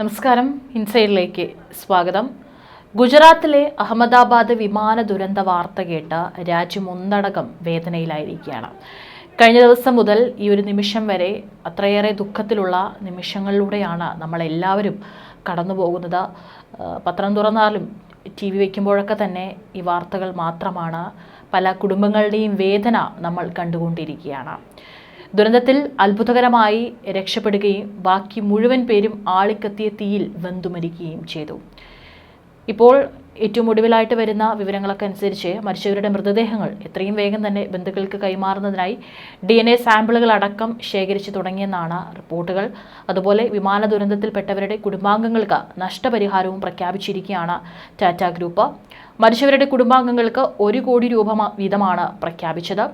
നമസ്കാരം. ഇൻസൈഡിലേക്ക് സ്വാഗതം. ഗുജറാത്തിലെ അഹമ്മദാബാദ് വിമാന ദുരന്ത വാർത്ത കേട്ട രാജ്യം ഒന്നടങ്കം വേദനയിലായിരിക്കുകയാണ്. കഴിഞ്ഞ ദിവസം മുതൽ ഈ ഒരു നിമിഷം വരെ അത്രയേറെ ദുഃഖത്തിലുള്ള നിമിഷങ്ങളിലൂടെയാണ് നമ്മളെല്ലാവരും കടന്നു പോകുന്നത് പത്രം തുറന്നാലും ടി വി വയ്ക്കുമ്പോഴൊക്കെ തന്നെ ഈ വാർത്തകൾ മാത്രമാണ്. പല കുടുംബങ്ങളുടെയും വേദന നമ്മൾ കണ്ടുകൊണ്ടിരിക്കുകയാണ്. ദുരന്തത്തിൽ അത്ഭുതകരമായി രക്ഷപ്പെടുകയും ബാക്കി മുഴുവൻ പേരും ആളിക്കത്തിയ തീയിൽ വെന്തുമരിക്കുകയും ചെയ്തു. ഇപ്പോൾ ഏറ്റവും ഒടുവിലായിട്ട് വരുന്ന വിവരങ്ങളൊക്കെ അനുസരിച്ച് മരിച്ചവരുടെ മൃതദേഹങ്ങൾ എത്രയും വേഗം തന്നെ ബന്ധുക്കൾക്ക് കൈമാറുന്നതിനായി ഡി എൻ എ സാമ്പിളുകൾ അടക്കം ശേഖരിച്ചു തുടങ്ങിയെന്നാണ് റിപ്പോർട്ടുകൾ. അതുപോലെ വിമാന ദുരന്തത്തിൽപ്പെട്ടവരുടെ കുടുംബാംഗങ്ങൾക്ക് നഷ്ടപരിഹാരവും പ്രഖ്യാപിച്ചിരിക്കുകയാണ് ടാറ്റ ഗ്രൂപ്പ്. മരിച്ചവരുടെ കുടുംബാംഗങ്ങൾക്ക് ഒരു കോടി രൂപ വീതമാണ് പ്രഖ്യാപിച്ചത്.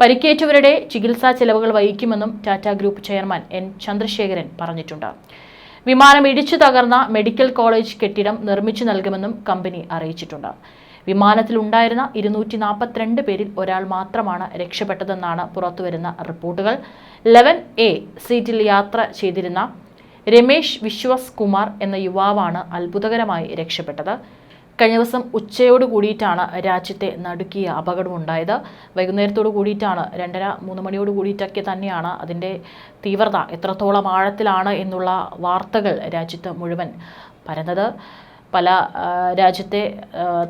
പരിക്കേറ്റവരുടെ ചികിത്സാ ചെലവുകൾ വഹിക്കുമെന്നും Tata group chairman N Chandrasekaran പറഞ്ഞിട്ടുണ്ട്. വിമാനം ഇടിച്ചു തകർന്ന മെഡിക്കൽ കോളേജ് കെട്ടിടം നിർമ്മിച്ചു നൽകുമെന്നും കമ്പനി അറിയിച്ചിട്ടുണ്ട്. വിമാനത്തിലുണ്ടായിരുന്ന ഇരുന്നൂറ്റി നാൽപ്പത്തിരണ്ട് പേരിൽ ഒരാൾ മാത്രമാണ് രക്ഷപ്പെട്ടതെന്നാണ് പുറത്തുവരുന്ന റിപ്പോർട്ടുകൾ. ലെവൻ എ സീറ്റിൽ യാത്ര ചെയ്തിരുന്ന രമേശ് വിശ്വാസ് കുമാർ എന്ന യുവാവാണ് അത്ഭുതകരമായി രക്ഷപ്പെട്ടത്. കഴിഞ്ഞ ദിവസം ഉച്ചയോട് കൂടിയിട്ടാണ് രാജ്യത്തെ നടുക്കിയ അപകടമുണ്ടായത്. വൈകുന്നേരത്തോട് കൂടിയിട്ടാണ് രണ്ടര മൂന്ന് മണിയോട് കൂടിയിട്ടൊക്കെ തന്നെയാണ് അതിന്റെ തീവ്രത എത്രത്തോളം ആഴത്തിലാണ് എന്നുള്ള വാർത്തകൾ രാജ്യത്ത് മുഴുവൻ പരന്നത്. പല രാജ്യത്തെ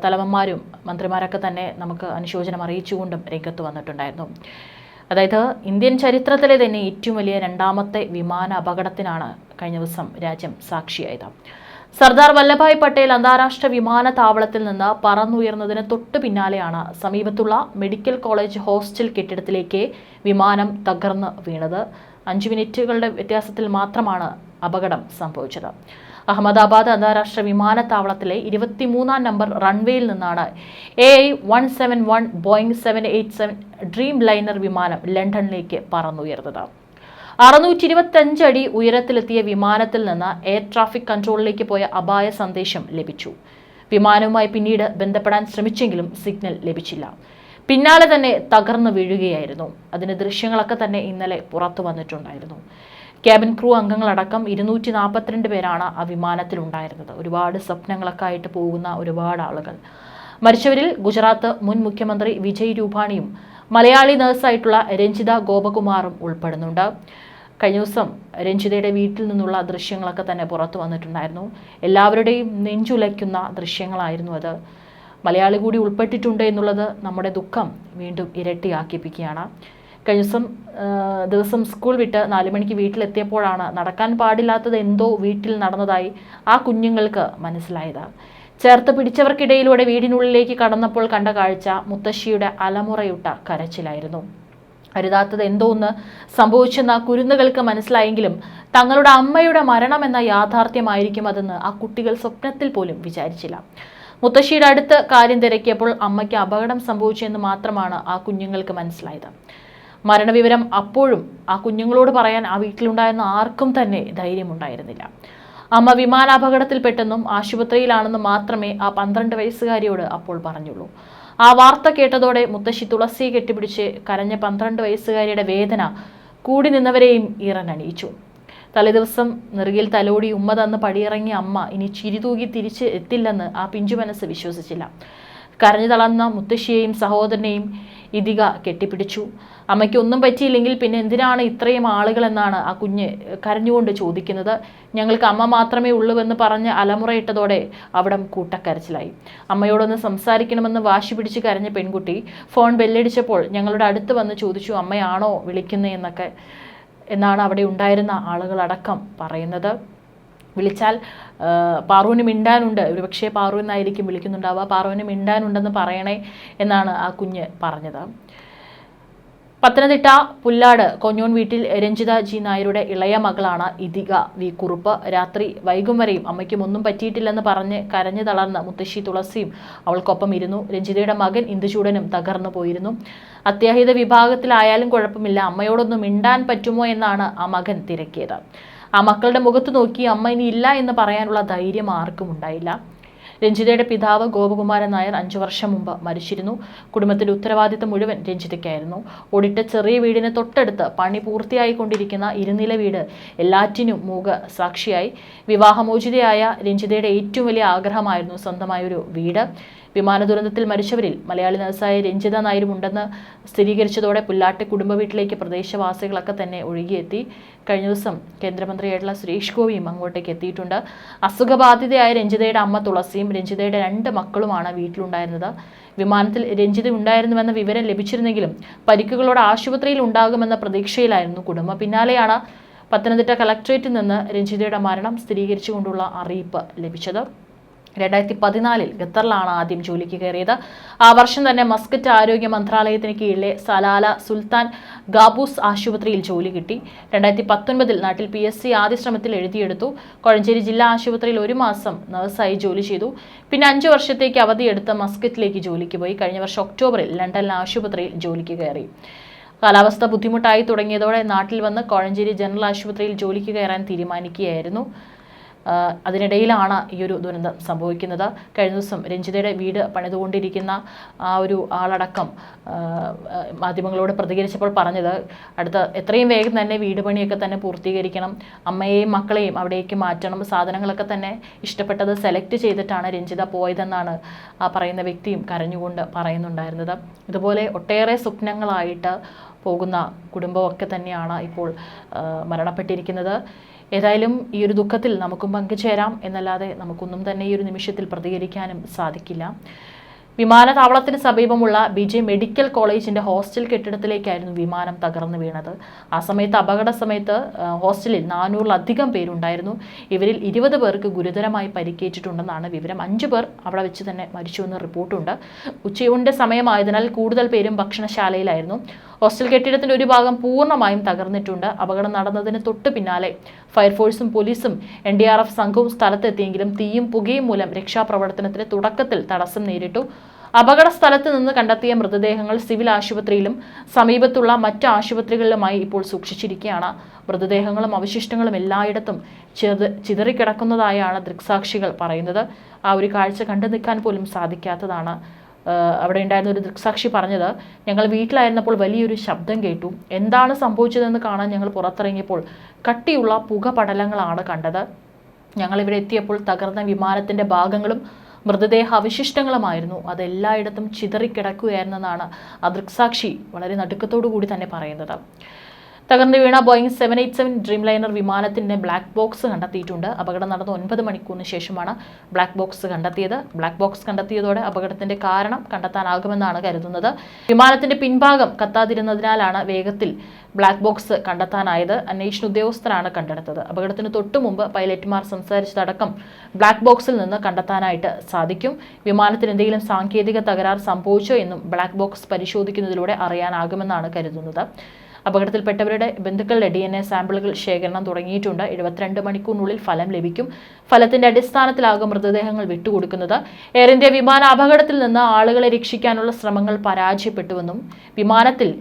തലവന്മാരും മന്ത്രിമാരൊക്കെ തന്നെ നമുക്ക് അനുശോചനം അറിയിച്ചുകൊണ്ടും രംഗത്ത് വന്നിട്ടുണ്ടായിരുന്നു. അതായത് ഇന്ത്യൻ ചരിത്രത്തിലെ തന്നെ ഏറ്റവും വലിയ രണ്ടാമത്തെ വിമാന അപകടത്തിനാണ് കഴിഞ്ഞ ദിവസം രാജ്യം സാക്ഷിയായത്. സർദാർ വല്ലഭായ് പട്ടേൽ അന്താരാഷ്ട്ര വിമാനത്താവളത്തിൽ നിന്ന് പറന്നുയർന്നതിന് തൊട്ടു പിന്നാലെയാണ് സമീപത്തുള്ള മെഡിക്കൽ കോളേജ് ഹോസ്റ്റൽ കെട്ടിടത്തിലേക്ക് വിമാനം തകർന്ന് വീണത്. അഞ്ച് മിനിറ്റുകളുടെ വ്യത്യാസത്തിൽ മാത്രമാണ് അപകടം സംഭവിച്ചത്. അഹമ്മദാബാദ് അന്താരാഷ്ട്ര വിമാനത്താവളത്തിലെ ഇരുപത്തിമൂന്നാം നമ്പർ റൺവേയിൽ നിന്നാണ് A I one seven one Boeing seven eight seven Dreamliner വിമാനം ലണ്ടനിലേക്ക് പറന്നുയർന്നത്. അറുന്നൂറ്റി ഇരുപത്തഞ്ച് അടി ഉയരത്തിലെത്തിയ വിമാനത്തിൽ നിന്ന് എയർ ട്രാഫിക് കൺട്രോളിലേക്ക് പോയ അപായ സന്ദേശം ലഭിച്ചു. വിമാനവുമായി പിന്നീട് ബന്ധപ്പെടാൻ ശ്രമിച്ചെങ്കിലും സിഗ്നൽ ലഭിച്ചില്ല. പിന്നാലെ തന്നെ തകർന്നു വീഴുകയായിരുന്നു. അതിന് ദൃശ്യങ്ങളൊക്കെ തന്നെ ഇന്നലെ പുറത്തു വന്നിട്ടുണ്ടായിരുന്നു. ക്യാബിൻ ക്രൂ അംഗങ്ങളടക്കം ഇരുന്നൂറ്റി നാൽപ്പത്തിരണ്ട് പേരാണ് ആ വിമാനത്തിലുണ്ടായിരുന്നത്. ഒരുപാട് സ്വപ്നങ്ങളൊക്കെ ആയിട്ട് പോകുന്ന ഒരുപാട് ആളുകൾ. മരിച്ചവരിൽ ഗുജറാത്ത് മുൻ മുഖ്യമന്ത്രി വിജയ് രൂപാണിയും മലയാളി നഴ്സായിട്ടുള്ള രഞ്ജിത ഗോപകുമാറും ഉൾപ്പെടുന്നുണ്ട്. കഴിഞ്ഞ ദിവസം രഞ്ജിതയുടെ വീട്ടിൽ നിന്നുള്ള ദൃശ്യങ്ങളൊക്കെ തന്നെ പുറത്തു വന്നിട്ടുണ്ടായിരുന്നു. എല്ലാവരുടെയും നെഞ്ചുലയ്ക്കുന്ന ദൃശ്യങ്ങളായിരുന്നു അത്. മലയാളി കൂടി ഉൾപ്പെട്ടിട്ടുണ്ട് എന്നുള്ളത് നമ്മുടെ ദുഃഖം വീണ്ടും ഇരട്ടിയാക്കിപ്പിക്കുകയാണ്. കഴിഞ്ഞ ദിവസം ദിവസം സ്കൂൾ വിട്ട് നാല് മണിക്ക് വീട്ടിലെത്തിയപ്പോഴാണ് നടക്കാൻ പാടില്ലാത്തത് എന്തോ വീട്ടിൽ നടന്നതായി ആ കുഞ്ഞുങ്ങൾക്ക് മനസ്സിലായത്. ചേർത്ത് പിടിച്ചവർക്കിടയിലൂടെ വീടിനുള്ളിലേക്ക് കടന്നപ്പോൾ കണ്ട കാഴ്ച മുത്തശ്ശിയുടെ അലമുറയുട്ട കരച്ചിലായിരുന്നു. അരുതാത്തത് എന്തോ ഒന്ന് സംഭവിച്ചെന്ന കുരുന്നുകൾക്ക് മനസ്സിലായെങ്കിലും തങ്ങളുടെ അമ്മയുടെ മരണം എന്ന യാഥാർത്ഥ്യമായിരിക്കും അതെന്ന് ആ കുട്ടികൾ സ്വപ്നത്തിൽ പോലും വിചാരിച്ചില്ല. മുത്തശ്ശിയുടെ അടുത്ത് കാര്യം തിരക്കിയപ്പോൾ അമ്മയ്ക്ക് അപകടം സംഭവിച്ചെന്ന് മാത്രമാണ് ആ കുഞ്ഞുങ്ങൾക്ക് മനസ്സിലായത്. മരണവിവരം അപ്പോഴും ആ കുഞ്ഞുങ്ങളോട് പറയാൻ ആ വീട്ടിലുണ്ടായിരുന്ന ആർക്കും തന്നെ ധൈര്യമുണ്ടായിരുന്നില്ല. അമ്മ വിമാനാപകടത്തിൽപ്പെട്ടെന്നും ആശുപത്രിയിലാണെന്നും മാത്രമേ ആ പന്ത്രണ്ട് വയസ്സുകാരിയോട് അപ്പോൾ പറഞ്ഞുള്ളൂ. ആ വാർത്ത കേട്ടതോടെ മുത്തശ്ശി തുളസി കെട്ടിപിടിച്ച് കരഞ്ഞ പന്ത്രണ്ട് വയസ്സുകാരിയുടെ വേദന കൂടി നിന്നവരെയും ഈറനണിയിച്ചു തലേദിവസം നെറുകിൽ തലോടി ഉമ്മ തന്ന് പടിയിറങ്ങിയ അമ്മ ഇനി ചിരിതൂകി തിരിച്ച് എത്തില്ലെന്ന് ആ പിഞ്ചു മനസ്സ് വിശ്വസിച്ചില്ല. കരഞ്ഞു തളർന്ന മുത്തശ്ശിയെയും സഹോദരനെയും ഇതിക കെട്ടിപ്പിടിച്ചു. അമ്മയ്ക്കൊന്നും പറ്റിയില്ലെങ്കിൽ പിന്നെ എന്തിനാണ് ഇത്രയും ആളുകളെന്നാണ് ആ കുഞ്ഞ് കരഞ്ഞുകൊണ്ട് ചോദിക്കുന്നത്. ഞങ്ങൾക്ക് അമ്മ മാത്രമേ ഉള്ളൂവെന്ന് പറഞ്ഞ് അലമുറയിട്ടതോടെ അവിടം കൂട്ടക്കരച്ചിലായി. അമ്മയോടൊന്ന് സംസാരിക്കണമെന്ന് വാശി പിടിച്ച് കരഞ്ഞ പെൺകുട്ടി ഫോൺ ബെല്ലടിച്ചപ്പോൾ ഞങ്ങളുടെ അടുത്ത് വന്ന് ചോദിച്ചു അമ്മയാണോ വിളിക്കുന്നതെന്നൊക്കെ എന്നാണ് അവിടെ ഉണ്ടായിരുന്ന ആളുകളടക്കം പറയുന്നത്. വിളിച്ചാൽ പാറുവിന് മിണ്ടാനുണ്ട്. ഒരുപക്ഷെ പാറു എന്നായിരിക്കും വിളിക്കുന്നുണ്ടാവുക. പാറുവിന് മിണ്ടാനുണ്ടെന്ന് പറയണേ എന്നാണ് ആ കുഞ്ഞ് പറഞ്ഞത്. പത്തനംതിട്ട പുല്ലാട് കൊഞ്ഞോൺ വീട്ടിൽ രഞ്ജിത ജി നായരുടെ ഇളയ മകളാണ് ഇതിക വി കുറുപ്പ്. രാത്രി വൈകും വരെയും അമ്മയ്ക്കും ഒന്നും പറ്റിയിട്ടില്ലെന്ന് പറഞ്ഞ് കരഞ്ഞു തളർന്ന മുത്തശ്ശി തുളസിയും അവൾക്കൊപ്പം ഇരുന്നു. രഞ്ജിതയുടെ മകൻ ഇന്ദുചൂടനും തകർന്നു പോയിരുന്നു. അത്യാഹിത വിഭാഗത്തിലായാലും കുഴപ്പമില്ല. അമ്മയോടൊന്നും മിണ്ടാൻ പറ്റുമോ എന്നാണ് ആ മകൻ തിരക്കിയത്. ആ മക്കളുടെ മുഖത്ത് നോക്കി അമ്മ ഇനി ഇല്ല എന്ന് പറയാനുള്ള ധൈര്യം ആർക്കും ഉണ്ടായില്ല. രഞ്ജിതയുടെ പിതാവ് ഗോപകുമാരൻ നായർ അഞ്ചു വർഷം മുമ്പ് മരിച്ചിരുന്നു. കുടുംബത്തിന്റെ ഉത്തരവാദിത്തം മുഴുവൻ രഞ്ജിതയ്ക്കായിരുന്നു. ഓടിട്ട ചെറിയ വീടിന് തൊട്ടടുത്ത് പണി പൂർത്തിയായിക്കൊണ്ടിരിക്കുന്ന ഇരുനില വീട് എല്ലാറ്റിനും മൂക സാക്ഷിയായി വിവാഹമോചിതയായ രഞ്ജിതയുടെ ഏറ്റവും വലിയ ആഗ്രഹമായിരുന്നു സ്വന്തമായൊരു വീട്. വിമാന ദുരന്തത്തിൽ മരിച്ചവരിൽ മലയാളി നഴ്സായ രഞ്ജിത നായരും ഉണ്ടെന്ന് സ്ഥിരീകരിച്ചതോടെ പുല്ലാട്ടെ കുടുംബ വീട്ടിലേക്ക് പ്രദേശവാസികളൊക്കെ തന്നെ ഒഴുകിയെത്തി. കഴിഞ്ഞ ദിവസം കേന്ദ്രമന്ത്രിയായിട്ടുള്ള സുരേഷ് ഗോപിയും അങ്ങോട്ടേക്ക് എത്തിയിട്ടുണ്ട്. അസുഖബാധിതയായ രഞ്ജിതയുടെ അമ്മ തുളസിയും രഞ്ജിതയുടെ രണ്ട് മക്കളുമാണ് വീട്ടിലുണ്ടായിരുന്നത്. വിമാനത്തിൽ രഞ്ജിത ഉണ്ടായിരുന്നുവെന്ന വിവരം ലഭിച്ചിരുന്നെങ്കിലും പരിക്കുകളോട് ആശുപത്രിയിൽ ഉണ്ടാകുമെന്ന പ്രതീക്ഷയിലായിരുന്നു കുടുംബം. പിന്നാലെയാണ് പത്തനംതിട്ട കളക്ട്രേറ്റിൽ നിന്ന് രഞ്ജിതയുടെ മരണം സ്ഥിരീകരിച്ചുകൊണ്ടുള്ള അറിയിപ്പ് ലഭിച്ചത്. രണ്ടായിരത്തി പതിനാലിൽ ഖത്തറിലാണ് ആദ്യം ജോലിക്ക് കയറിയത്. ആ വർഷം തന്നെ മസ്കറ്റ് ആരോഗ്യ മന്ത്രാലയത്തിന് കീഴിലെ സലാല സുൽത്താൻ ഗാബൂസ് ആശുപത്രിയിൽ ജോലി കിട്ടി. രണ്ടായിരത്തി പത്തൊൻപതിൽ നാട്ടിൽ പി എസ് സി ആദ്യ ശ്രമത്തിൽ എഴുതിയെടുത്തു. കോഴഞ്ചേരി ജില്ലാ ആശുപത്രിയിൽ ഒരു മാസം നഴ്സായി ജോലി ചെയ്തു. പിന്നെ അഞ്ചു വർഷത്തേക്ക് അവധിയെടുത്ത് മസ്കറ്റിലേക്ക് ജോലിക്ക് പോയി. കഴിഞ്ഞ വർഷം ഒക്ടോബറിൽ ലണ്ടനിലെ ആശുപത്രിയിൽ ജോലിക്ക് കയറി. കാലാവസ്ഥ ബുദ്ധിമുട്ടായി തുടങ്ങിയതോടെ നാട്ടിൽ വന്ന് കോഴഞ്ചേരി ജനറൽ ആശുപത്രിയിൽ ജോലിക്ക് കയറാൻ തീരുമാനിക്കുകയായിരുന്നു. അതിനിടയിലാണ് ഈ ഒരു ദുരന്തം സംഭവിക്കുന്നത്. കഴിഞ്ഞ ദിവസം രഞ്ജിതയുടെ വീട് പണിതുകൊണ്ടിരിക്കുന്ന ആ ഒരു ആളടക്കം മാധ്യമങ്ങളോട് പ്രതികരിച്ചപ്പോൾ പറഞ്ഞത് അടുത്ത എത്രയും വേഗം തന്നെ വീട് പണിയൊക്കെ തന്നെ പൂർത്തീകരിക്കണം. അമ്മയെയും മക്കളെയും അവിടേക്ക് മാറ്റണം. സാധനങ്ങളൊക്കെ തന്നെ ഇഷ്ടപ്പെട്ടത് സെലക്ട് ചെയ്തിട്ടാണ് രഞ്ജിത പോയതെന്നാണ് ആ പറയുന്ന വ്യക്തിയും കരഞ്ഞുകൊണ്ട് പറയുന്നുണ്ടായിരുന്നത്. ഇതുപോലെ ഒട്ടേറെ സ്വപ്നങ്ങളായിട്ട് പോകുന്ന കുടുംബമൊക്കെ തന്നെയാണ് ഇപ്പോൾ മരണപ്പെട്ടിരിക്കുന്നത്. ഏതായാലും ഈ ഒരു ദുഃഖത്തിൽ നമുക്കും പങ്കുചേരാം. എന്നല്ലാതെ നമുക്കൊന്നും തന്നെ ഈ ഒരു നിമിഷത്തിൽ പ്രതികരിക്കാനും സാധിക്കില്ല. വിമാനത്താവളത്തിന് സമീപമുള്ള ബി ജെ മെഡിക്കൽ കോളേജിന്റെ ഹോസ്റ്റൽ കെട്ടിടത്തിലേക്കായിരുന്നു വിമാനം തകർന്നു വീണത്. ആ സമയത്ത് അപകട സമയത്ത് ഹോസ്റ്റലിൽ നാനൂറിലധികം പേരുണ്ടായിരുന്നു. ഇവരിൽ ഇരുപത് പേർക്ക് ഗുരുതരമായി പരിക്കേറ്റിട്ടുണ്ടെന്നാണ് വിവരം. അഞ്ച് പേർ അവിടെ വെച്ച് തന്നെ മരിച്ചുവെന്ന് റിപ്പോർട്ടുണ്ട്. ഉച്ചയൂണിന്റെ സമയമായതിനാൽ കൂടുതൽ പേരും ഭക്ഷണശാലയിലായിരുന്നു. ഹോസ്റ്റൽ കെട്ടിടത്തിന്റെ ഒരു ഭാഗം പൂർണമായും തകർന്നിട്ടുണ്ട്. അപകടം നടന്നതിന് തൊട്ട് പിന്നാലെ ഫയർഫോഴ്സും പോലീസും എൻ ഡി ആർ എഫ് സംഘവും സ്ഥലത്തെത്തിയെങ്കിലും തീയും പുകയും മൂലം രക്ഷാപ്രവർത്തനത്തിന് തുടക്കത്തിൽ തടസ്സം നേരിട്ടു. അപകട സ്ഥലത്ത് നിന്ന് കണ്ടെത്തിയ മൃതദേഹങ്ങൾ സിവിൽ ആശുപത്രിയിലും സമീപത്തുള്ള മറ്റ് ആശുപത്രികളിലുമായി ഇപ്പോൾ സൂക്ഷിച്ചിരിക്കുകയാണ്. മൃതദേഹങ്ങളും അവശിഷ്ടങ്ങളും എല്ലായിടത്തും ചെറു ചിതറിക്കിടക്കുന്നതായാണ് ദൃക്സാക്ഷികൾ പറയുന്നത്. ആ ഒരു കാഴ്ച കണ്ടു നിൽക്കാൻ പോലും സാധിക്കാത്തതാണ്. അവിടെ ഉണ്ടായിരുന്ന ഒരു ദൃക്സാക്ഷി പറഞ്ഞത് ഞങ്ങൾ വീട്ടിലായിരുന്നപ്പോൾ വലിയൊരു ശബ്ദം കേട്ടു. എന്താണ് സംഭവിച്ചതെന്ന് കാണാൻ ഞങ്ങൾ പുറത്തിറങ്ങിയപ്പോൾ കട്ടിയുള്ള പുകപടലങ്ങളാണ് കണ്ടത്. ഞങ്ങൾ ഇവിടെ എത്തിയപ്പോൾ തകർന്ന വിമാനത്തിന്റെ ഭാഗങ്ങളും മൃതദേഹ അവശിഷ്ടങ്ങളുമായിരുന്നു. അതെല്ലായിടത്തും ചിതറിക്കിടക്കുകയായിരുന്നെന്നാണ് ആ ദൃക്സാക്ഷി വളരെ നടുക്കത്തോടു കൂടി തന്നെ പറയുന്നത്. തകർന്നു വീണ Boeing seven eight seven Dreamliner വിമാനത്തിന്റെ ബ്ലാക്ക് ബോക്സ് കണ്ടെത്തിയിട്ടുണ്ട്. അപകടം നടന്ന ഒൻപത് മണിക്കൂറിന് ശേഷമാണ് ബ്ലാക്ക് ബോക്സ് കണ്ടെത്തിയത്. ബ്ലാക്ക് ബോക്സ് കണ്ടെത്തിയതോടെ അപകടത്തിന്റെ കാരണം കണ്ടെത്താനാകുമെന്നാണ് കരുതുന്നത്. വിമാനത്തിന്റെ പിൻഭാഗം കത്താതിരുന്നതിനാലാണ് വേഗത്തിൽ ബ്ലാക്ക് ബോക്സ് കണ്ടെത്താനായത്. അന്വേഷണ ഉദ്യോഗസ്ഥരാണ് കണ്ടെടുത്തത്. അപകടത്തിന് തൊട്ടു മുമ്പ് പൈലറ്റുമാർ സംസാരിച്ചതടക്കം ബ്ലാക്ക് ബോക്സിൽ നിന്ന് കണ്ടെത്താനായിട്ട് സാധിക്കും. വിമാനത്തിന് എന്തെങ്കിലും സാങ്കേതിക തകരാർ സംഭവിച്ചോ എന്നും ബ്ലാക്ക് ബോക്സ് പരിശോധിക്കുന്നതിലൂടെ അറിയാനാകുമെന്നാണ് കരുതുന്നത്. അപകടത്തിൽപ്പെട്ടവരുടെ ബന്ധുക്കളുടെ ഡി എൻ എ സാമ്പിളുകൾ ശേഖരണം തുടങ്ങിയിട്ടുണ്ട്. എഴുപത്തിരണ്ട് മണിക്കൂറിനുള്ളിൽ ഫലം ലഭിക്കും. ഫലത്തിന്റെ അടിസ്ഥാനത്തിലാകും മൃതദേഹങ്ങൾ വിട്ടുകൊടുക്കുന്നത്. എയർ ഇന്ത്യ വിമാന അപകടത്തിൽ നിന്ന് ആളുകളെ രക്ഷിക്കാനുള്ള ശ്രമങ്ങൾ പരാജയപ്പെട്ടുവെന്നും വിമാനത്തിൽ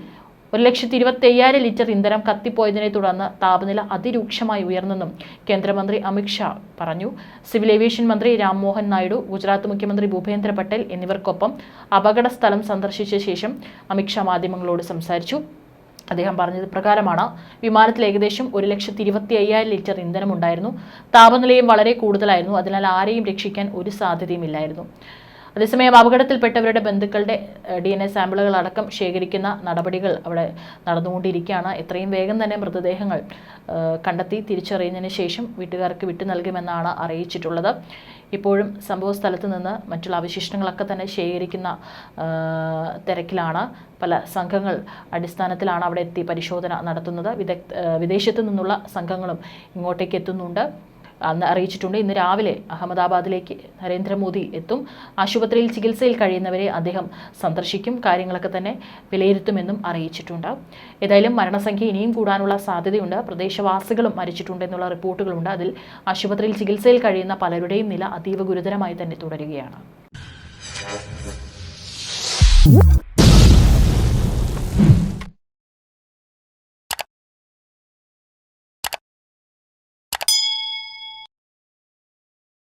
ഒരു ലക്ഷത്തി ഇരുപത്തി അയ്യായിരം ലിറ്റർ ഇന്ധനം കത്തിപ്പോയതിനെ തുടർന്ന് താപനില അതിരൂക്ഷമായി ഉയർന്നെന്നും കേന്ദ്രമന്ത്രി അമിത്ഷാ പറഞ്ഞു. സിവിൽ ഏവിയേഷൻ മന്ത്രി രാംമോഹൻ നായിഡു ഗുജറാത്ത് മുഖ്യമന്ത്രി ഭൂപേന്ദ്ര പട്ടേൽ എന്നിവർക്കൊപ്പം അപകട സ്ഥലം സന്ദർശിച്ച ശേഷം അമിത്ഷാ മാധ്യമങ്ങളോട് സംസാരിച്ചു. അദ്ദേഹം പറഞ്ഞത് പ്രകാരമാണ്. വിമാനത്തിൽ ഏകദേശം ഒരു ലക്ഷത്തി ഇരുപത്തി അയ്യായിരം ലിറ്റർ ഇന്ധനം ഉണ്ടായിരുന്നു താപനിലയും വളരെ കൂടുതലായിരുന്നു. അതിനാൽ ആരെയും രക്ഷിക്കാൻ ഒരു സാധ്യതയുമില്ലായിരുന്നു അതേസമയം അപകടത്തിൽപ്പെട്ടവരുടെ ബന്ധുക്കളുടെ ഡി എൻ എ സാമ്പിളുകൾ അടക്കം ശേഖരിക്കുന്ന നടപടികൾ അവിടെ നടന്നുകൊണ്ടിരിക്കുകയാണ്. എത്രയും വേഗം തന്നെ മൃതദേഹങ്ങൾ കണ്ടെത്തി തിരിച്ചറിയുന്നതിന് ശേഷം വീട്ടുകാർക്ക് വിട്ടു നൽകുമെന്നാണ് അറിയിച്ചിട്ടുള്ളത്. ഇപ്പോഴും സംഭവ സ്ഥലത്ത് നിന്ന് മറ്റുള്ള അവശിഷ്ടങ്ങളൊക്കെ തന്നെ ശേഖരിക്കുന്ന തിരക്കിലാണ്. പല സംഘങ്ങൾ അടിസ്ഥാനത്തിലാണ് അവിടെ എത്തി പരിശോധന നടത്തുന്നത്. വിദഗ്ധ വിദേശത്തു നിന്നുള്ള സംഘങ്ങളും ഇങ്ങോട്ടേക്ക് എത്തുന്നുണ്ട്. അന്ന് അറിയിച്ചിട്ടുണ്ട്. ഇന്ന് രാവിലെ അഹമ്മദാബാദിലേക്ക് നരേന്ദ്രമോദി എത്തും. ആശുപത്രിയിൽ ചികിത്സയിൽ കഴിയുന്നവരെ അദ്ദേഹം സന്ദർശിക്കും. കാര്യങ്ങളൊക്കെ തന്നെ വിലയിരുത്തുമെന്നും അറിയിച്ചിട്ടുണ്ട്. ഏതായാലും മരണസംഖ്യ ഇനിയും കൂടാനുള്ള സാധ്യതയുണ്ട്. പ്രദേശവാസികളും മരിച്ചിട്ടുണ്ട് എന്നുള്ള റിപ്പോർട്ടുകളുണ്ട്. അതിൽ ആശുപത്രിയിൽ ചികിത്സയിൽ കഴിയുന്ന പലരുടെയും നില അതീവ ഗുരുതരമായി തന്നെ തുടരുകയാണ്.